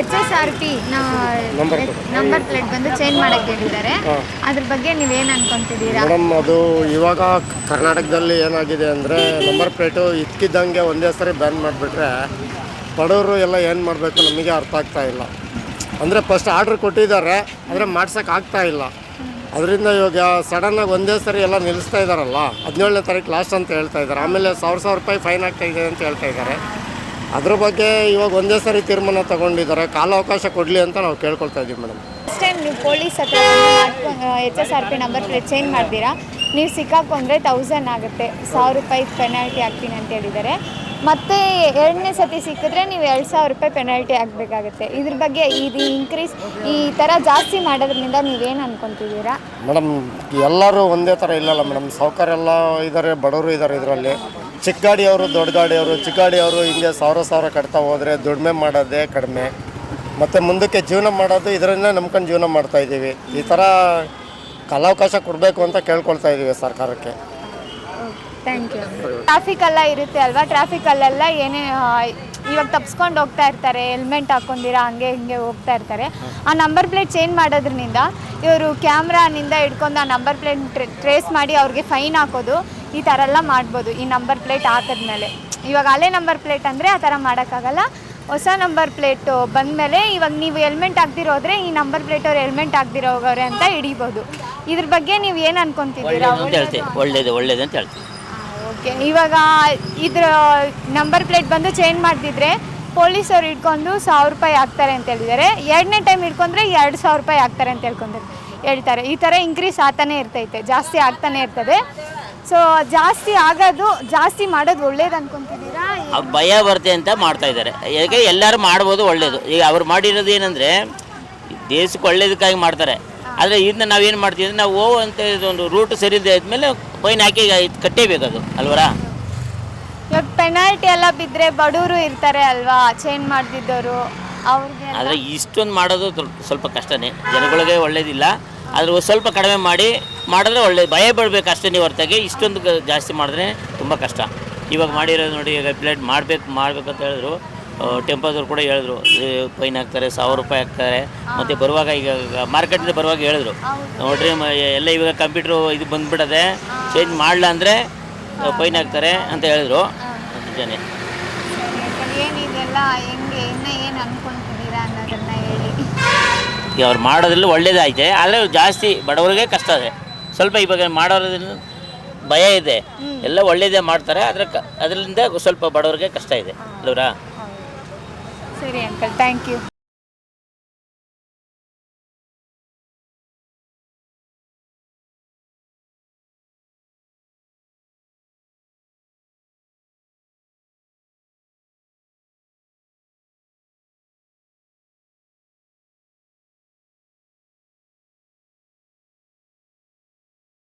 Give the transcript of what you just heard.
H S R P number plate ಬಂದು change ಮಾಡಕ್ ಹೇಳಿದ್ದಾರೆ. ಅದ್ರ ಬಗ್ಗೆ ನೀವೇನು ಅನ್ಕೊಂತಿದ್ದೀರಾ? ಮೇಡಮ್ ಅದು ಇವಾಗ ಕರ್ನಾಟಕದಲ್ಲಿ ಏನಾಗಿದೆ ಅಂದರೆ ನಂಬರ್ ಪ್ಲೇಟು ಇದ್ಕಿದ್ದಂಗೆ ಒಂದೇ ಸರಿ ಬ್ಯಾನ್ ಮಾಡಿಬಿಟ್ರೆ ಬಡವರು ಎಲ್ಲ ಏನು ಮಾಡಬೇಕು ನಮಗೆ ಅರ್ಥ ಆಗ್ತಾ ಇಲ್ಲ. ಅಂದರೆ ಫಸ್ಟ್ ಆರ್ಡ್ರ್ ಕೊಟ್ಟಿದ್ದಾರೆ ಆದರೆ ಮಾಡ್ಸೋಕೆ ಆಗ್ತಾ ಇಲ್ಲ. ಅದರಿಂದ ಇವಾಗ ಸಡನ್ನಾಗಿ ಒಂದೇ ಸರಿ ಎಲ್ಲ ನಿಲ್ಲಿಸ್ತಾ ಇದ್ದಾರಲ್ಲ ಹದಿನೇಳನೇ ತಾರೀಕು ಲಾಸ್ಟ್ ಅಂತ ಹೇಳ್ತಾ ಇದ್ದಾರೆ ಆಮೇಲೆ ಸಾವಿರ ಸಾವಿರ ರೂಪಾಯಿ ಫೈನ್ ಆಗ್ತಾ ಇದೆ ಅಂತ ಹೇಳ್ತಾ ಇದ್ದಾರೆ ಅದ್ರ ಬಗ್ಗೆ ಇವಾಗ ಒಂದೇ ಸರಿ ತೀರ್ಮಾನ ತಗೊಂಡಿದ್ದಾರೆ. ಕಾಲಾವಕಾಶ ಕೊಡಲಿ ಅಂತ ನಾವು ಕೇಳ್ಕೊಳ್ತಾ ಇದ್ದೀವಿ ಮೇಡಮ್. ಫಸ್ಟ್ ಟೈಮ್ ನೀವು ಪೊಲೀಸ್ ಹತ್ರ H S R P number plate change ಮಾಡ್ತೀರಾ? ನೀವು ಸಿಕ್ಕಾಕೊಂಡ್ರೆ ತೌಸಂಡ್ ಆಗುತ್ತೆ. ಸಾವಿರ ರೂಪಾಯಿ ಪೆನಾಲ್ಟಿ ಹಾಕ್ತೀನಿ ಅಂತ ಹೇಳಿದ್ದಾರೆ. ಮತ್ತೆ ಎರಡನೇ ಸತಿ ಸಿಕ್ಕಿದ್ರೆ ನೀವು ಎರಡು ಸಾವಿರ ರೂಪಾಯಿ ಪೆನಾಲ್ಟಿ ಆಗಬೇಕಾಗುತ್ತೆ ಇದ್ರ ಬಗ್ಗೆ ಇದು ಇನ್ಕ್ರೀಸ್ ಈ ಥರ ಜಾಸ್ತಿ ಮಾಡೋದ್ರಿಂದ ನೀವೇನು ಅನ್ಕೊಂತಿದ್ದೀರಾ? ಮೇಡಮ್ ಎಲ್ಲರೂ ಒಂದೇ ಥರ ಇಲ್ಲಲ್ಲ ಮೇಡಮ್. ಸಾವುಕಾರೆಲ್ಲ ಇದ್ದಾರೆ ಬಡವರು ಇದ್ದಾರೆ ಇದರಲ್ಲಿ. ಚಿಕ್ಕ ಗಾಡಿಯವರು ದೊಡ್ಡ ಗಾಡಿಯವರು ಚಿಕ್ಕ ಗಾಡಿಯವರು ಹಿಂಗೆ ಸಾವಿರ ಸಾವಿರ ಕಟ್ತಾ ಹೋದರೆ ದುಡಿಮೆ ಮಾಡೋದೇ ಕಡಿಮೆ. ಮತ್ತು ಮುಂದಕ್ಕೆ ಜೀವನ ಮಾಡೋದು ಇದರನ್ನೇ ನಂಬ್ಕೊಂಡು ಜೀವನ ಮಾಡ್ತಾ ಇದ್ದೀವಿ. ಈ ಥರ ಕಾಲಾವಕಾಶ ಕೊಡಬೇಕು ಅಂತ ಕೇಳ್ಕೊಳ್ತಾ ಇದ್ದೀವಿ ಸರ್ಕಾರಕ್ಕೆ. ಥ್ಯಾಂಕ್ ಯು ಟ್ರಾಫಿಕ್ ಎಲ್ಲ ಇರುತ್ತೆ ಅಲ್ವಾ? ಟ್ರಾಫಿಕಲ್ಲೆಲ್ಲ ಏನೇ ಆ, ಇವಾಗ ತಪ್ಸ್ಕೊಂಡು ಹೋಗ್ತಾ ಇರ್ತಾರೆ ಹೆಲ್ಮೆಟ್ ಹಾಕೊಂಡಿರ ಹಂಗೆ ಹಿಂಗೆ ಹೋಗ್ತಾ ಇರ್ತಾರೆ. ಆ ನಂಬರ್ ಪ್ಲೇಟ್ ಚೇಂಜ್ ಮಾಡೋದ್ರಿಂದ ಇವರು ಕ್ಯಾಮ್ರಾನಿಂದ ಹಿಡ್ಕೊಂಡು ಆ ನಂಬರ್ ಪ್ಲೇಟ್ ಟ್ರೇಸ್ ಮಾಡಿ ಅವ್ರಿಗೆ ಫೈನ್ ಹಾಕೋದು. ಈ ಥರ ಎಲ್ಲ ಮಾಡ್ಬೋದು. ಈ ನಂಬರ್ ಪ್ಲೇಟ್ ಹಾಕಿದ್ಮೇಲೆ. ಇವಾಗ ಹಳೆ ನಂಬರ್ ಪ್ಲೇಟ್ ಅಂದರೆ ಆ ಥರ ಮಾಡೋಕ್ಕಾಗಲ್ಲ. ಹೊಸ ನಂಬರ್ ಪ್ಲೇಟು ಬಂದಮೇಲೆ ಇವಾಗ ನೀವು ಹೆಲ್ಮೆಟ್ ಹಾಕ್ದಿರೋದ್ರೆ ಈ ನಂಬರ್ ಪ್ಲೇಟ್ ಅವ್ರು ಹೆಲ್ಮೆಟ್ ಹಾಕ್ದಿರೋ ಹೋಗೋರೆ ಅಂತ ಹಿಡಿಬೋದು. ಇದ್ರ ಬಗ್ಗೆ ನೀವು ಏನು ಅನ್ಕೊಂತಿದ್ದೀರಾ ಒಳ್ಳೇದು ಒಳ್ಳೇದು ಅಂತ ಹೇಳ್ತೀವಿ ಓಕೆ. ಇವಾಗ ಇದ್ರ ನಂಬರ್ ಪ್ಲೇಟ್ ಬಂದು ಚೇಂಜ್ ಮಾಡ್ತಿದ್ರೆ ಪೊಲೀಸವ್ರು ಹಿಡ್ಕೊಂಡು ಸಾವಿರ ರೂಪಾಯಿ ಹಾಕ್ತಾರೆ ಅಂತ ಹೇಳಿದ್ದಾರೆ. ಎರಡನೇ ಟೈಮ್ ಹಿಡ್ಕೊಂಡ್ರೆ ಎರಡು ಸಾವಿರ ರೂಪಾಯಿ ಹಾಕ್ತಾರೆ ಅಂತ ಹೇಳ್ಕೊಂಡ್ರೆ. ಹೇಳ್ತಾರೆ. ಈ ಥರ ಇನ್ಕ್ರೀಸ್ ಆಗ್ತಾನೆ ಇರ್ತೈತೆ. ಜಾಸ್ತಿ ಆಗ್ತಾನೆ ಇರ್ತದೆ. ಸೊ ಜಾಸ್ತಿ ಆಗೋದು ಜಾಸ್ತಿ ಮಾಡೋದು ಒಳ್ಳೇದು ಅನ್ಕೊಂತಿದ್ದೀರಾ? ಅವ್ರು ಭಯ ಬರುತ್ತೆ ಅಂತ ಮಾಡ್ತಾ ಇದ್ದಾರೆ. ಯಾಕೆ ಎಲ್ಲರೂ ಮಾಡ್ಬೋದು ಒಳ್ಳೇದು. ಈಗ ಅವ್ರು ಮಾಡಿರೋದು ಏನಂದರೆ ದೇಶಕ್ಕೆ ಒಳ್ಳೇದಕ್ಕಾಗಿ ಮಾಡ್ತಾರೆ. ಆದರೆ ಇದನ್ನ ನಾವೇನು ಮಾಡ್ತೀವಿ ಅಂದ್ರೆ ನಾವು ಓ ಅಂತ ಒಂದು ರೂಟ್ ಸರಿ ಆದ್ಮೇಲೆ ಫೈನ್ ಹಾಕಿ ಇದು ಕಟ್ಟೇಬೇಕು ಅದು ಅಲ್ವರಾ? ಇವಾಗ ಪೆನಾಲ್ಟಿ ಎಲ್ಲ ಬಿದ್ದರೆ ಬಡವರು ಇರ್ತಾರೆ ಅಲ್ವಾ? ಚೇಂಜ್ ಮಾಡ್ತಿದ್ದವರು ಅವ್ರಿಗೆ ಆದರೆ ಇಷ್ಟೊಂದು ಮಾಡೋದು ಸ್ವಲ್ಪ ಕಷ್ಟನೇ. ಜನಗಳಿಗೆ ಒಳ್ಳೇದಿಲ್ಲ. ಆದರೆ ಸ್ವಲ್ಪ ಕಡಿಮೆ ಮಾಡಿ ಮಾಡಿದ್ರೆ ಒಳ್ಳೇದು ಭಯ ಬೀಳ್ಬೇಕು ಅಷ್ಟೇ ನೀವು ಹೊರತಾಗಿ. ಇಷ್ಟೊಂದು ಜಾಸ್ತಿ ಮಾಡಿದ್ರೆ ತುಂಬ ಕಷ್ಟ. ಇವಾಗ ಮಾಡಿರೋದು ನೋಡಿ ಈಗ ಪ್ಲೇಟ್ ಮಾಡಬೇಕು ಮಾಡಬೇಕಂತ ಹೇಳಿದ್ರು. ಟೆಂಪೋದವ್ರು ಕೂಡ ಹೇಳಿದ್ರು. ಫೈನ್ ಹಾಕ್ತಾರೆ ಸಾವಿರ ರೂಪಾಯಿ ಹಾಕ್ತಾರೆ ಮತ್ತು ಬರುವಾಗ ಈಗ ಮಾರ್ಕೆಟಿಂದ ಬರುವಾಗ ಹೇಳಿದ್ರು. ನೋಡ್ರಿ ಎಲ್ಲ ಇವಾಗ ಕಂಪ್ಯೂಟ್ರು ಇದು ಬಂದ್ಬಿಡದೆ ಚೇಂಜ್ ಮಾಡಲ ಅಂದರೆ ಫೈನ್ ಹಾಕ್ತಾರೆ ಅಂತ ಹೇಳಿದ್ರು. ಜನ ಅವ್ರು ಮಾಡೋದ್ರಲ್ಲಿ ಒಳ್ಳೇದಾಯ್ತೆ. ಆದರೆ ಜಾಸ್ತಿ ಬಡವರಿಗೆ ಕಷ್ಟ ಇದೆ ಸ್ವಲ್ಪ ಇವಾಗ ಮಾಡೋದ್ರಿಂದ ಭಯ ಇದೆ. ಎಲ್ಲ ಒಳ್ಳೇದೇ ಮಾಡ್ತಾರೆ ಆದರೆ ಕ ಅದರಿಂದ ಸ್ವಲ್ಪ ಬಡವರಿಗೆ ಕಷ್ಟ ಇದೆ. ಅಲ್ವರಾ? ಸರಿ ಅಂಕಲ್ ಥ್ಯಾಂಕ್ ಯು